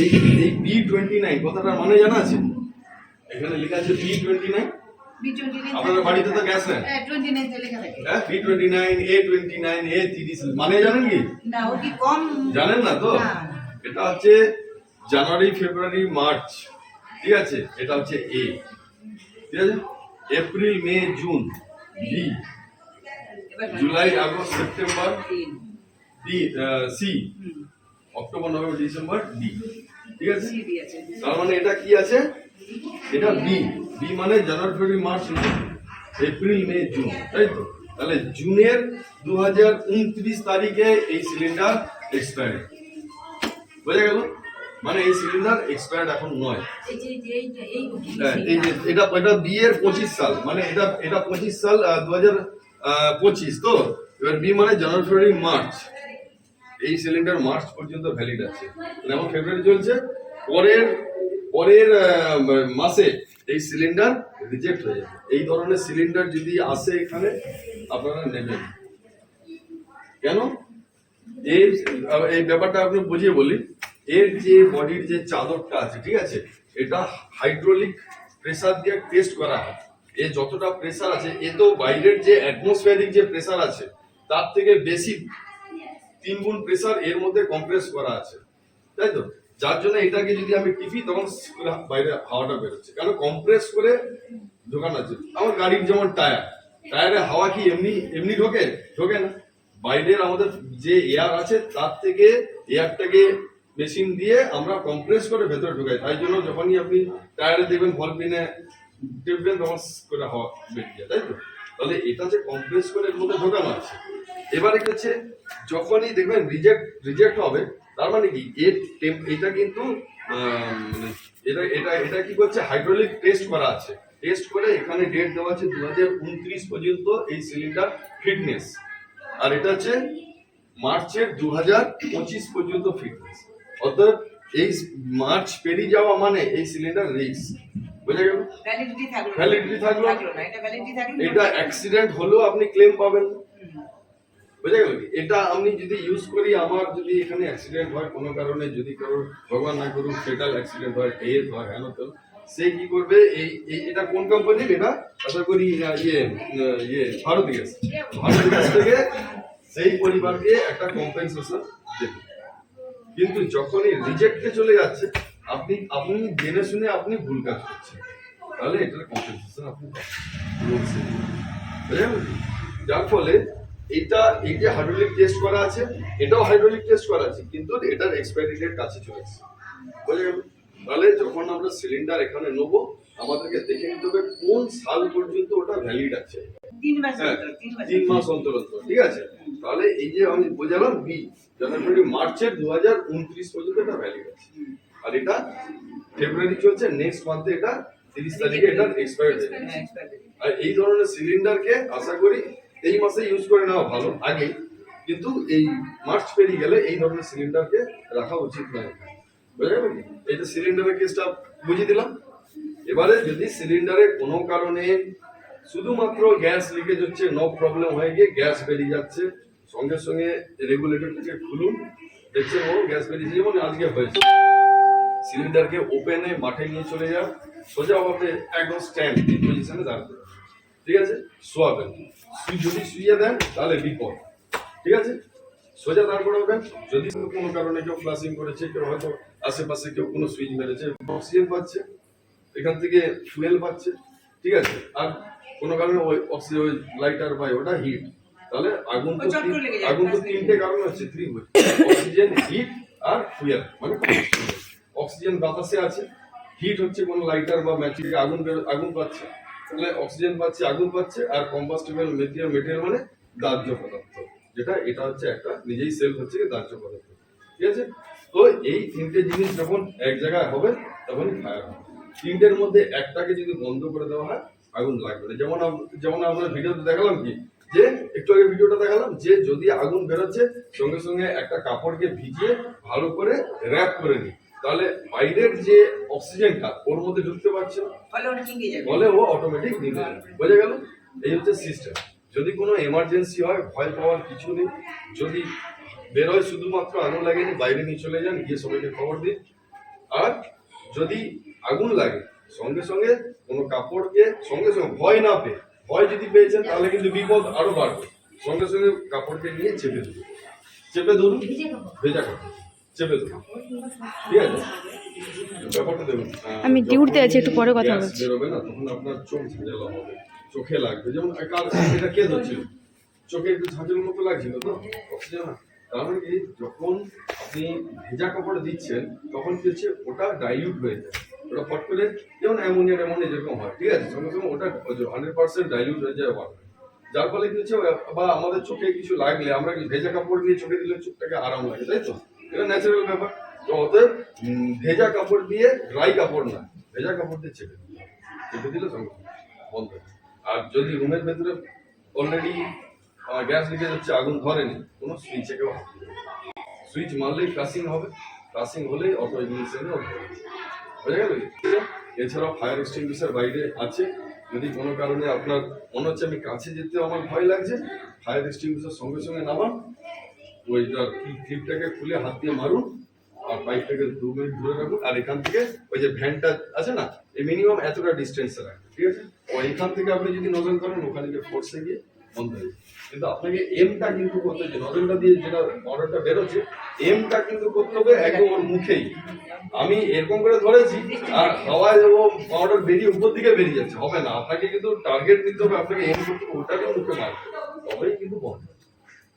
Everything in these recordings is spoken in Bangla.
এই এই বি টোয়েন্টি নাইন কথাটার মানে জানা আছে? এখানে লেখা আছে বি টোয়েন্টি নাইন আপনাদের বাড়িতে তো গ্যাস হ্যাঁ B twenty nine A twenty nine A তিরিশ মানে জানেন কি? জানেন না তো? এটা হচ্ছে জানুয়ারি ফেব্রুয়ারি মার্চ। ঠিক আছে? এটা হচ্ছে এ ঠিক আছে? April May June B July August September. D C October November December D ঠিক আছে? তার মানে এটা কি আছে? এটা বি বি মানে January February March April May June. তাই তো? তাহলে জুনের দু হাজার উনত্রিশ তারিখে এই সিলিন্ডার এক্সপায়ার বোঝা গেল? মানে এই সিলিন্ডার এক্সপায়ার্ড এখন নয়। এই যে হ্যাঁ, এটা এটা বি এর পঁচিশ সাল। মানে এটা এটা পঁচিশ সাল দু হাজার পঁচিশ তো? এবার বি মানে জানুয়ারি ফেব্রুয়ারি মার্চ। এই সিলিন্ডার মার্চ পর্যন্ত ভ্যালিড আছে। মানে এখন ফেব্রুয়ারি চলছে, পরের পরের মাসে এই সিলিন্ডার রিজেক্ট হয়ে যাবে। এই ধরনের সিলিন্ডার যদি আসে এখানে, আপনারা নেবেন। কেন? এর, এই ব্যাপারটা আপনি বুঝিয়ে বলি, এর যে বডির যে চাদরটা আছে, ঠিক আছে, এটা হাইড্রোলিক প্রেসার দিয়ে টেস্ট করা হয়। এ যতটা প্রেসার আছে, এ তো বাইরের যে অ্যাটমসফিয়ারিক যে প্রেসার আছে, তার থেকে বেশি তিন গুণ প্রেসার এর মধ্যে কম্প্রেস করা আছে। তাই তো? যার জন্য এটাকে যদি আমি টিপি, তখন বাইরে হাওয়াটা বেরোচ্ছে। কারণ কম্প্রেস করে ঢোকানো আছে। আমার গাড়ির যেমন টায়ার টায়ারে হাওয়া কি এমনি এমনি ঢোকে? ঢোকে না। বাইরের আমাদের যে এয়ার আছে, তার থেকে এয়ারটাকে মেশিন দিয়ে আমরা কম্প্রেস করে ভেতরে ঢোকাই। তাই জন্য যখনই আপনি টায়ারে দেখবেন বল পিনে তখন করে হাওয়া বেরিয়ে যায়। তাই তো? তাহলে এটা যে কম্প্রেস করে এর মধ্যে ঢোকানো আছে এবারে হচ্ছে যখনই দেখবেন রিজেক্ট রিজেক্ট হবে, তার মানে কি? এর এটা কিন্তু মানে এটা এটা এটা কি করছে? হাইড্রোলিক টেস্ট করা আছে। টেস্ট করে এখানে ডেট দেওয়া আছে দু হাজার উনত্রিশ পর্যন্ত এই সিলিন্ডার ফিটনেস আর এটা হচ্ছে মার্চের দু হাজার পঁচিশ পর্যন্ত ফিটনেস অর্থাৎ এই মার্চ পেরিয়ে যাওয়া মানে এই সিলিন্ডার রিস্ক বোঝা গেল ভ্যালিডিটি থাকল। Validity থাকল। না। এটা ভ্যালিডিটি থাকল এটা অ্যাক্সিডেন্ট হলেও আপনি ক্লেম পাবেন। হুম। গেল কি? এটা আমি যদি ইউজ করি আমার যদি এখানে অ্যাক্সিডেন্ট হয় কোনো কারণে যদি কারও ভগবান না করুক ফেটাল অ্যাক্সিডেন্ট হয় ডেথ হয় হেন তেন সে কি করবে? এই এই- এটা কোন কোম্পানির এটা আশা করি ইয়ে ইয়ে ভারত গ্যাস ভারত গ্যাস থেকে সেই পরিবারকে একটা কম্পেনসেশন দেবে। কিন্তু যখনই রিজেক্টে চলে যাচ্ছে আপনি আপনি জেনে শুনে আপনি ভুল কাজ করছেন। তাহলে এটার কম্পেনসেশন আপনি কি? যার ফলে এটা এই যে হাইড্রোলিক টেস্ট করা আছে এটাও হাইড্রোলিক টেস্ট করা আছে কিন্তু এটার এক্সপায়ারি ডেট কাছে চলে বুঝা তাহলে যখন আমরা সিলিন্ডার এখানে নেব আমাদেরকে দেখে নিতে হবে কোন সাল পর্যন্ত ওটা ভ্যালিড আছে। তিন মাস হ্যাঁ, অন্তর, তিন তিন মাস অন্তর। অন্তর ঠিক আছে? তাহলে এই যে আমি বোঝালাম বি জানুয়ারি মার্চের দু হাজার উনত্রিশ পর্যন্ত এটা ভ্যালিড আছে। আর এটা ফেব্রুয়ারি চলছে নেক্সট মান্থে এটা তিরিশ তারিখে এটা এক্সপায়ার date। আর এই ধরনের সিলিন্ডারকে আশা করি এই মাসে ইউজ করে নেওয়া ভালো আগে। কিন্তু এই মার্চ পেরিয়ে গেলে এই ধরনের সিলিন্ডারকে রাখা উচিত নয়। বুঝা গেল কি? এই যে সিলিন্ডারের কেসটা বুঝিয়ে দিলাম। এবারে যদি সিলিন্ডারে কোনো কারণে শুধুমাত্র গ্যাস লিকেজ হচ্ছে নো প্রবলেম হয়ে গিয়ে গ্যাস বেরিয়ে যাচ্ছে সঙ্গে সঙ্গে রেগুলেটরটাকে খুলুন দেখছেন ও গ্যাস বেরিয়েছে যেমন আজকে হয়েছে। সিলিন্ডারকে ওপেনে মাঠে নিয়ে চলে যান সোজা ভাবে একদম স্ট্যান্ড পজিশনে দাঁড়াতে হবে। ঠিক আছে? শোয়াবেন সুই- যদি শুয়ে দেন তাহলে বিপদ। ঠিক আছে? সোজা দাঁড় করাবেন যদি কোনো কারণে কেউ ফ্লাশিং করেছে কেউ হয়তো আশেপাশে কেউ কোনো সুইচ মেরেছে অক্সিজেন পাচ্ছে এখান থেকে ফুয়েল পাচ্ছে ঠিক আছে? আর কোনো কারণে ওই অক্সিজেন ওই লাইটার বা ওটা হিট তাহলে আগুন তো আগুন তো। তিনটে কারণ হচ্ছে থ্রি অক্সিজেন হিট আর ফুয়েল মানে অক্সিজেন বাতাসে আছে হিট হচ্ছে কোনো লাইটার বা ম্যাচ আগুন আগুন পাচ্ছে। তাহলে অক্সিজেন পাচ্ছে, আগুন পাচ্ছে আর কম্পাস্টেবল মেটেরিয়াল মেটেরিয়াল মানে দাহ্য পদার্থ। যেটা, এটা হচ্ছে একটা, নিজেই সেলফ হচ্ছে দাহ্য পদার্থ। ঠিক আছে? তো এই তিনটে জিনিস যখন এক জায়গায় হবে তখনই ফায়ার হবে। তিনটের মধ্যে একটাকে যদি বন্ধ করে দেওয়া হয়, আগুন লাগবে না। যেমন যেমন আমরা ভিডিওতে দেখালাম কি, যে, একটু আগে ভিডিওটা দেখালাম, যে যদি আগুন বেরোচ্ছে, সঙ্গে সঙ্গে একটা কাপড়কে ভিজিয়ে ভালো করে র্যাপ করে নিই। তাহলে বাইরের যে অক্সিজেনটা ওর মধ্যে ঢুকতে পারছে না। ফলে ও অটোমেটিক নিভে যাবে। বোঝা গেল? এই হচ্ছে সিস্টেম যদি কোনো এমার্জেন্সি হয় ভয় পাওয়ার কিছু নেই। যদি বেরোয় শুধুমাত্র আগুন লাগেনি বাইরে নিয়ে চলে যান গিয়ে সবাইকে খবর দিন। আর যদি আগুন লাগে সঙ্গে সঙ্গে কোনো কাপড়কে সঙ্গে সঙ্গে ভয় না পেয়ে ভয় যদি পেয়েছেন তাহলে কিন্তু বিপদ আরও বাড়বে। সঙ্গে সঙ্গে কাপড়কে নিয়ে চেপে ধরুন। চেপে ধরুন। ভেজা কাপড় আমি ডিউটিতে আছি, একটু পরে কথা বলছি। বেরোবে না তখন আপনার চোখ ঝাঁঝালো হবে চোখে লাগবে। যেমন কাল এটা কে ধরছিল? চোখে একটু ঝাঁঝালোর মতো লাগছিল তো? অক্সিজেন তার মানে কি যখন আপনি ভেজা কাপড় দিচ্ছেন তখন কি হচ্ছে ওটা ডাইলিউট হয়ে যায়। ওটা ফট করে যেমন অ্যামোনিয়া অ্যামোনিয়া যেরকম হয় ঠিক আছে? সঙ্গে সঙ্গে ওটা হান্ড্রেড পার্সেন্ট ডাইলিউট হয়ে যায় water। যার ফলে কি হচ্ছে বা আমাদের চোখে কিছু লাগলে আমরা কি ভেজা কাপড় দিয়ে চোখে দিলে চোখটাকে আরাম লাগে তাই তো? এটা ন্যাচারাল ব্যাপার। তো অতএব ভেজা কাপড় দিয়ে ড্রাই কাপড় না, ভেজা কাপড় দিয়ে চেপে চেপে দিলে বন্ধ আর যদি রুমের ভেতরে অলরেডি গ্যাস লিকে যাচ্ছে আগুন ধরেনি, কোনো সুইচে কেউ। সুইচ মারলেই ফ্লাশিং হবে। ফ্লাশিং হলেই অটো ইগনিশনে বোঝা গেল? এছাড়াও ফায়ার এক্সটিংগুইশার বাইরে আছে। যদি কোনো কারণে আপনার, মনে হচ্ছে আমি কাছে যেতে আমার ভয় লাগছে ফায়ার এক্সটিংগুইশার সঙ্গে সঙ্গে নামান ওইটার ক্লিপটাকে খুলে হাত দিয়ে মারুন আর পাইপটাকে দু মিনিট ধরে রাখুন। আর এখান থেকে ওই যে ভ্যানটা আছে না, এই মিনিমাম এতটা ডিস্টেন্সে রাখুন, ঠিক আছে? ও এখান থেকে আপনি যদি নজল করেন, ওখানে গিয়ে ফোর্সে গিয়ে বন্ধ হয়ে কিন্তু আপনাকে এমটা কিন্তু করতে হবে। নজলটা দিয়ে যেটা অর্ডারটা বেরোচ্ছে এমটা কিন্তু করতে হবে একদম ওর মুখেই। আমি এরকম করে ধরেছি, আর হাওয়ায় ও অর্ডার বেরিয়ে উপর দিকে বেরিয়ে যাচ্ছে। হবে না, আপনাকে কিন্তু টার্গেট নিতে হবে, আপনাকে এম করতে হবে, ওটাকে মুখে মারবে তবেই কিন্তু বন্ধ।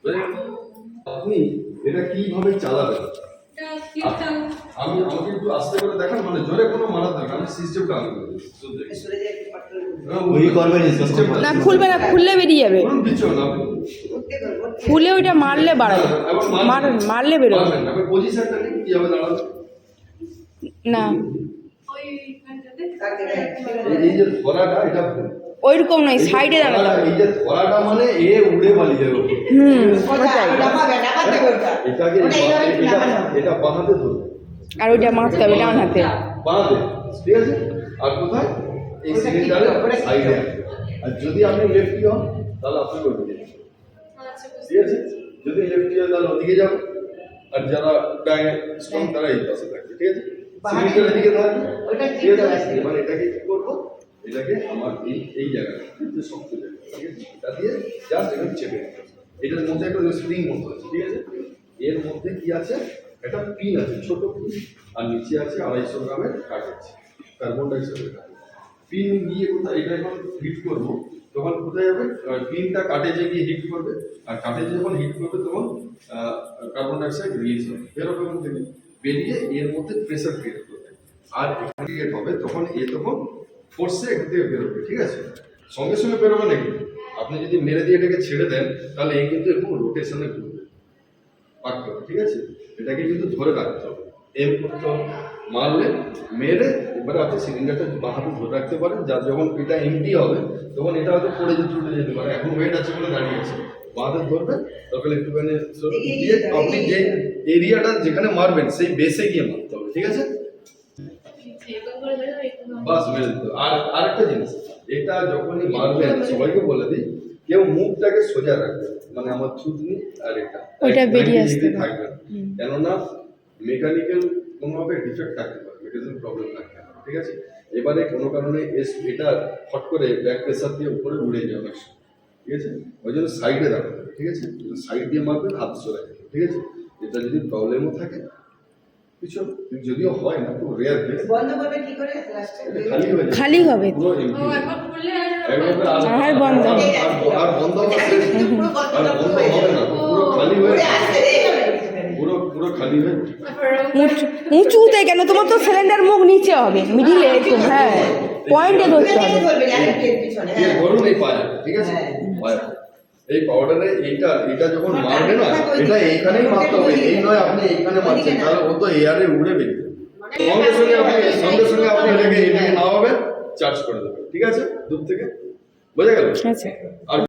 বুঝে গেল? আপনি এটা কীভাবে চালাবেন? আমি আমাকে একটু আস্তে করে দেখান মানে জোরে কোনো মারার দরকার আমি সিস্টেমটা সিস্টেমটা না খুলবে না খুললে বেরিয়ে যাবে। খুলে ওইটা মারলে বাড়াবে। মারলে বেরোবে। না। এই- এই যে ধরাটা এটা ভুল। ওইরকম নয় সাইডে দাঁড়াতে হবে। এই ধরাটা মানে এ উড়ে পালিয়ে যাবে হুম। এটাকে এটা ধরবে। আর ওইটা মারতে হবে ডান হাতে। বাঁহাতে ঠিক আছে? আর কোথায়? এই সিলিন্ডারের সাইডে আর যদি আপনি লেফটি হন তাহলে আপনি করবেন ঠিক আছে? যদি লেফটি হয় তাহলে ওদিকে যাবে। আর যারা ব্যাঙে স্ট্রং তারা এই পাশে থাকবে। ঠিক আছে? বাঁহাতে- সিলিন্ডারের থাকবে। ঠিক আছে? ঠিক এটাকে কি করব এটাকে আমার এই এই জায়গাটা যে শক্ত জায়গা ঠিক আছে? এটা দিয়ে জাস্ট এখানে চেপে এটার মধ্যে একটা স্প্রিং মতো আছে, ঠিক আছে? এর মধ্যে কি আছে? একটা পিন আছে, ছোট পিন আর নিচে আছে আড়াইশো গ্রামের কাঠ আছে কার্বন ডাইঅক্সাইডের কাঠ। পিন গিয়ে কোথায়, এটা এখন হিট করব, তখন কোথায় যাবে পিনটা কাটে যে গিয়ে হিট করবে, আর কাটে যে যখন হিট করবে, তখন কার্বন ডাইঅক্সাইড রিলিজ হবে। বেরোবে ওখান থেকে? বেরিয়ে এর মধ্যে প্রেসার ক্রিয়েট করবে। আর থেকে হবে, তখন এ তখন ফোর্সে থেকে বেরোবে ঠিক আছে? সঙ্গে সঙ্গে বেরোবে নাকি? আপনি যদি মেরে দিয়ে এটাকে ছেড়ে দেন তাহলে এই কিন্তু এরকম রোটেশনে ঘুরবে। পাকতে হবে ঠিক আছে? এটাকে কিন্তু ধরে রাখতে হবে। এম করতে হবে। মারলে মেরে এবারে আপনি সিলিন্ডারটা বাহাতে ধরে রাখতে পারেন যার যখন এটা এমটি হবে তখন এটা হয়তো পড়ে যেতে উঠে যেতে পারে। এখন ওয়েট আছে বলে দাঁড়িয়ে আছে। বাহাতে ধরবেন তখন একটুখানি দিয়ে আপনি যে এরিয়াটা যেখানে মারবেন সেই বেসে গিয়ে মারতে হবে ঠিক আছে? বাস মেরে দিতে। আর আরেকটা জিনিস এটা যখনই মারবেন সবাইকে বলে দিই কেউ মুখটাকে সোজা রাখবে মানে আমার থুতনি আর এটা। ওইটা বেরিয়ে 90 আসতে থাকবে। কেননা মেকানিক্যাল কোনোভাবে ডিফেক্ট থাকতে পারে মেকানিক্যাল প্রবলেম থাকতে পারে ঠিক আছে? এবারে কোনো কারণে এস এটা ফট করে ব্যাক প্রেসার দিয়ে উপরে উড়ে যাবে ঠিক আছে? ওই জন্য সাইডে রাখবে ঠিক আছে? সাইড দিয়ে মারবেন হাত সরে রাখবেন ঠিক আছে? এটা যদি প্রবলেমও থাকে কিছু যদিও হয় না খুব রেয়ার কেস বন্ধ করবে কি করে খালি হয়ে খালি হবে। আর- বন্ধ। আর- আর বন্ধ। হবে না। পুরো আর বন্ধ হবে। না। পুরো খালি হয়ে ওরে আসতে দেই হবে। পুরো পুরো খালি হয়ে উঁচু উঁচুতে কেন? তোমার তো সিলিন্ডার মুখ নিচে হবে। মিডিলে একটু হ্যাঁ। পয়েন্টে ধরতে হবে। হ্যাঁ। ঠিক আছে? হ্যাঁ। এই পাউডারে এইটা এটা যখন মারবে না এটা এইখানেই মারতে হবে এই নয় আপনি এইখানে মারছেন তাহলে ও তো এয়ারে উড়ে বেরিয়ে যাবে। সঙ্গে সঙ্গে আপনি সঙ্গে সঙ্গে আপনি এটাকে এটাকে নামাবেন চার্জ করে দেবেন ঠিক আছে? দূর থেকে। বোঝা গেল? আচ্ছা। আর